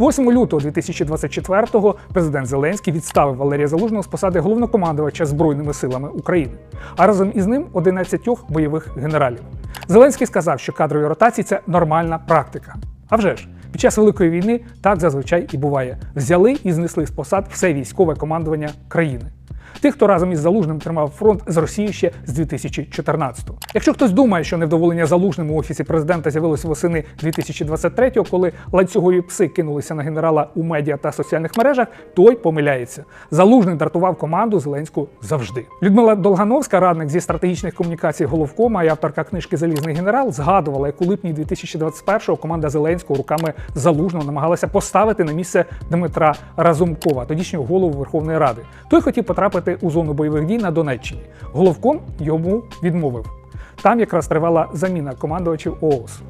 8 лютого 2024-го президент Зеленський відставив Валерія Залужного з посади головнокомандувача Збройними силами України, а разом із ним 11 бойових генералів. Зеленський сказав, що кадрові ротації це нормальна практика. А вже ж, під час великої війни так зазвичай і буває: взяли і знесли з посад все військове командування країни. Тих, хто разом із Залужним тримав фронт з Росії ще з 2014-го. Якщо хтось думає, що невдоволення Залужним у офісі президента з'явилось восени 2023-го, коли ланцюгові пси кинулися на генерала у медіа та соціальних мережах, той помиляється. Залужний дратував команду Зеленську завжди. Людмила Долгановська, радник зі стратегічних комунікацій головкома і авторка книжки Залізний генерал, згадувала, як у липні 2021-го команда Зеленського руками залужного намагалася поставити на місце Дмитра Разумкова, тодішнього голову Верховної Ради. Той хотів потрапити у зону бойових дій на Донеччині. Головком йому відмовив. Там якраз тривала заміна командувачів ООС.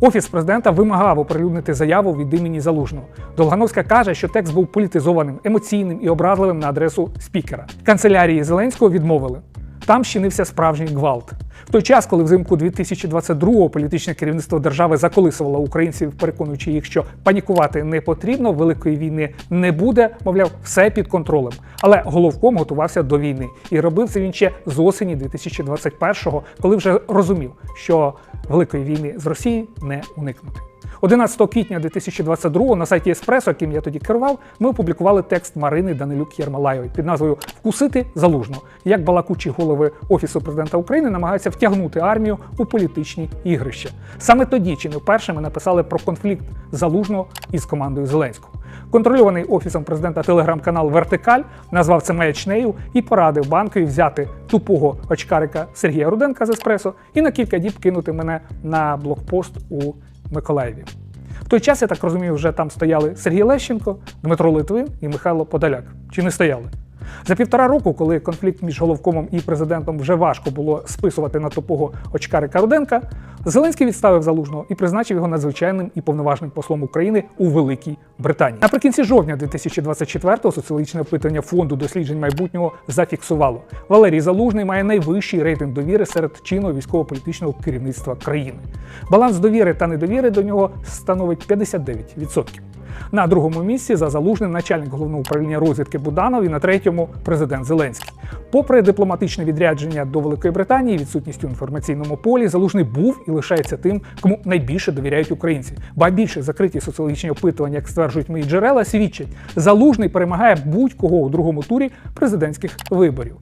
Офіс президента вимагав оприлюднити заяву від імені Залужного. Долгановська каже, що текст був політизованим, емоційним і образливим на адресу спікера. Канцелярії Зеленського відмовили. Там щинився справжній гвалт. В той час, коли взимку 2022-го політичне керівництво держави заколисувало українців, переконуючи їх, що панікувати не потрібно, великої війни не буде, мовляв, все під контролем. Але головком готувався до війни і робив це він ще з осені 2021-го, коли вже розумів, що великої війни з Росії не уникнути. 11 квітня 2022 на сайті Еспресо, яким я тоді керував, ми опублікували текст Марини Данилюк Єрмолаєвої під назвою Вкусити залужно, як балакучі голови Офісу президента України намагаються втягнути армію у політичні ігрища. Саме тоді, чи не вперше, ми написали про конфлікт залужного із командою Зеленського. Контрольований офісом президента телеграм-канал Вертикаль назвав це маячнею і порадив банкові взяти тупого очкарика Сергія Руденка з Еспресо і на кілька діб кинути мене на блокпост у Миколаєві. В той час, я так розумію, вже там стояли Сергій Лещенко, Дмитро Литвин і Михайло Подоляк. Чи не стояли? За півтора року, коли конфлікт між головкомом і президентом вже важко було списувати на тупого очкарика Руденка, Зеленський відставив залужного і призначив його надзвичайним і повноважним послом України у Великій Британії. Наприкінці жовтня 2024-го соціологічне опитування фонду досліджень майбутнього зафіксувало. Валерій Залужний має найвищий рейтинг довіри серед чинного військово-політичного керівництва країни. Баланс довіри та недовіри до нього становить 59%. На другому місці за залужним начальник головного управління розвідки Буданов і на третьому президент Зеленський. Попри дипломатичне відрядження до Великої Британії, відсутність у інформаційному полі, залужний був і лишається тим, кому найбільше довіряють українці. Ба більше закриті соціологічні опитування, як стверджують мої джерела, свідчать, залужний перемагає будь-кого у другому турі президентських виборів.